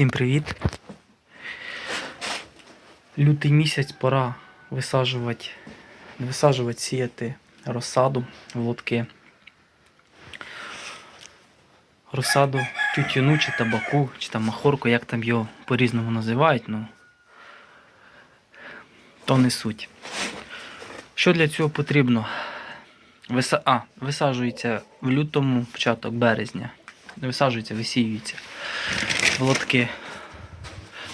Всім привіт. Лютий місяць пора висаджувати, висаджувати, сіяти розсаду в лотки. Розсаду тютюну чи табаку, чи там махорку, як там його по-різному називають, ну то не суть. Що для цього потрібно? Виса... А, висаджується в лютому, початок березня. Не висаджується, висіюється в лотки.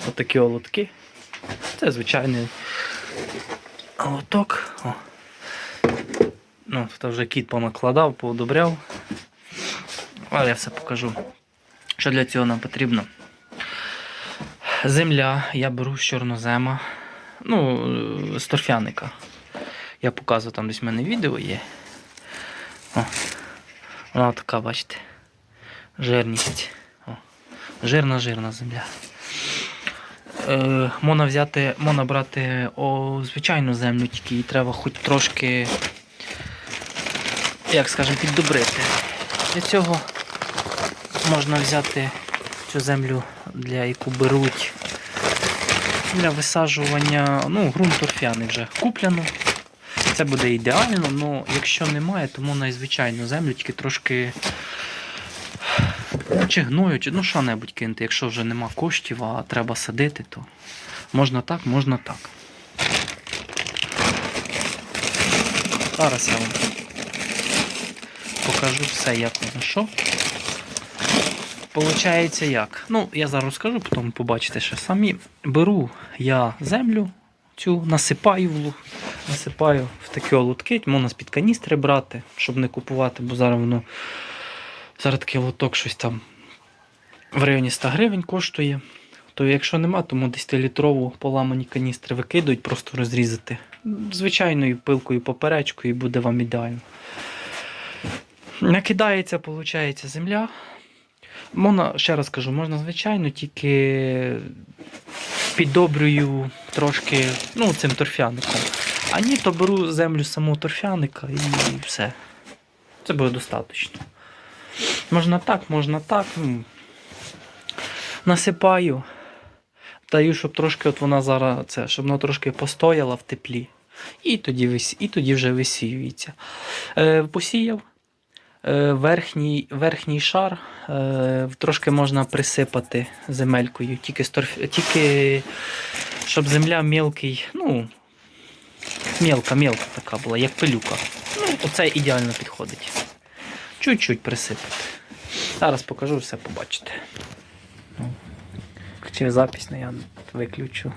Отакі лотки. Це звичайний лоток. О. Ну, тут вже кіт понакладав, поодобряв. Але я все покажу. Що для цього нам потрібно? Земля, я беру з чорнозема. Ну, з торфяника. Я показував там десь в мене відео є. О. Вона така, бачите. Жирність. О. Жирна, жирна земля. Е, можна взяти, можна брати о, звичайну землю, тільки її треба хоч трошки, як скажемо, піддобрити. Для цього можна взяти цю землю, для яку беруть для висаджування, ну, ґрунт торфяний вже куплено. Це буде ідеально, але якщо немає, то можна і звичайну землю, тільки трошки чи гною, чи ну що-небудь кинути. Якщо вже нема коштів, а треба садити, то можна так, можна так. Зараз я вам покажу все, як воно що. Получається як? Ну, я зараз розкажу, потім побачите, що самі. Беру я землю цю, насипаю в лу- насипаю в такі лотки, можна з-під каністри брати, щоб не купувати, бо зараз воно зараз такий лоток щось там в районі 100 гривень коштує. То якщо нема, тому 10-літрову поламані каністри викидують, просто розрізати. Звичайною пилкою поперечкою і буде вам ідеально. Накидається, виходить, земля. Можна, ще раз кажу, можна звичайно, тільки піддобрюю трошки ну, цим торфяником. А ні, то беру землю самого торфяника і все. Це буде достатньо. Можна так, можна так. ну. Насипаю. Даю, щоб трошки от вона зараз це, щоб вона трошки постояла в теплі. І тоді, і тоді вже висіюється. Е, посіяв. Е, верхній, верхній шар е, трошки можна присипати земелькою, тільки, тільки щоб земля мілкий, ну, мілка, мілка така була, як пилюка. Ну, оце ідеально підходить. Чуть-чуть присипати. Зараз покажу, все побачите. Включив запись, але я виключу.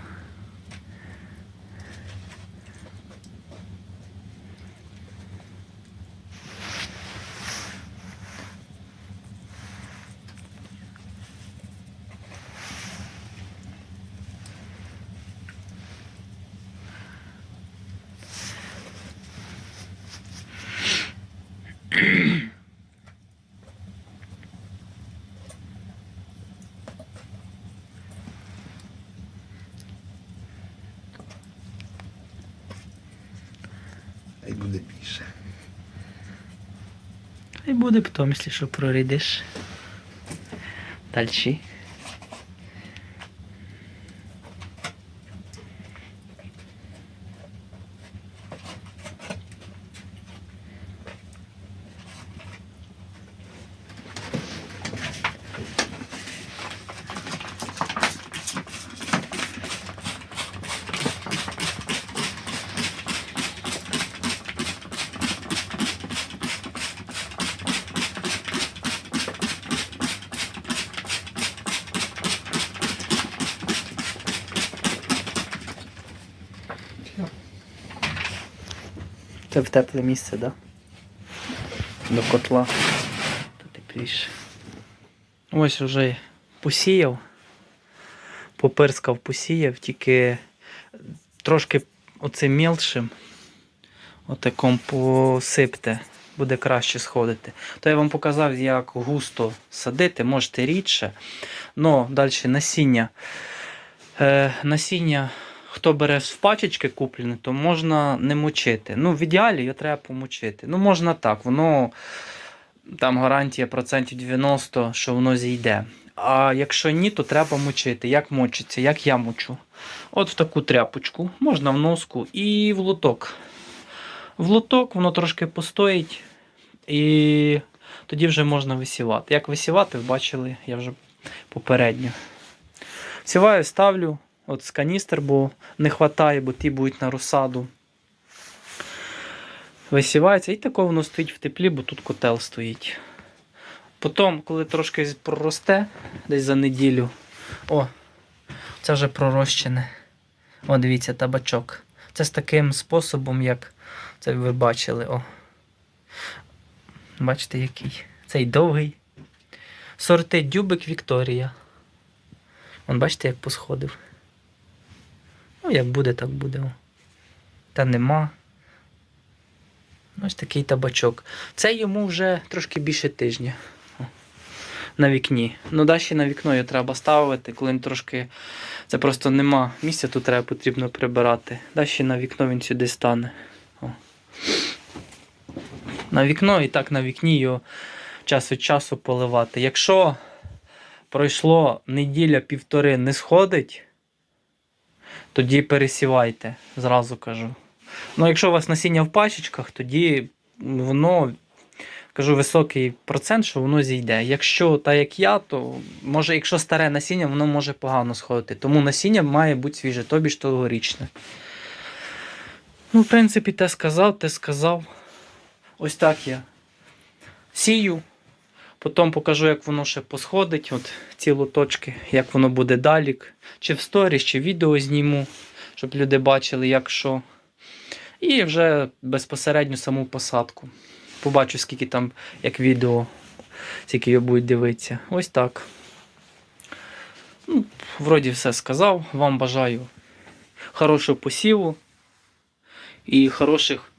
Хай буде більше. І буде потім, якщо що прорідиш. Дальші. Це в тепле місце, так? Да? До котла. То тепліше. Ось вже посіяв. Попирскав, посіяв, тільки трошки оцим мілшим. Отаком посипте, буде краще сходити. То я вам показав, як густо садити, можете рідше. Но далі насіння. Е, насіння хто бере в пачечки куплене, то можна не мочити. Ну, в ідеалі його треба помочити. Ну, можна так, воно там гарантія процентів 90, що воно зійде. А якщо ні, то треба мочити. Як мочиться, як я мочу. От в таку тряпочку, можна в носку і в лоток. В лоток воно трошки постоїть, і тоді вже можна висівати. Як висівати, бачили, я вже попередньо. Всіваю, ставлю от з каністр, бо не вистачає, бо ті будуть на розсаду. Висівається і тако воно стоїть в теплі, бо тут котел стоїть. Потім, коли трошки проросте, десь за неділю. О, це вже пророщене. О, дивіться, табачок. Це з таким способом, як це ви бачили. О. Бачите, який. Цей довгий. Сорти Дюбик Вікторія. Вон, бачите, як посходив. Ну, як буде, так буде. Та нема. Ось такий табачок. Це йому вже трошки більше тижня. На вікні. Ну, далі на вікно його треба ставити, коли він трошки. Це просто нема місця, тут треба потрібно прибирати. Далі на вікно він сюди стане. О. На вікно і так на вікні його час від часу поливати. Якщо пройшло неділя-півтори не сходить, тоді пересівайте, зразу кажу. Ну, якщо у вас насіння в пачечках, тоді воно, кажу, високий процент, що воно зійде. Якщо так як я, то може, якщо старе насіння, воно може погано сходити. Тому насіння має бути свіже, тобі ж тогорічне. Ну, в принципі, те сказав, те сказав. Ось так я сію. Потім покажу, як воно ще посходить, от ці лоточки, як воно буде далі. Чи в сторіс, чи відео зніму, щоб люди бачили, як що. І вже безпосередньо саму посадку. Побачу, скільки там, як відео, скільки його будуть дивитися. Ось так. Ну, вроді все сказав. Вам бажаю хорошого посіву і хороших,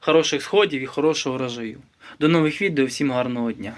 хороших сходів і хорошого врожаю. До нових відео, всім гарного дня!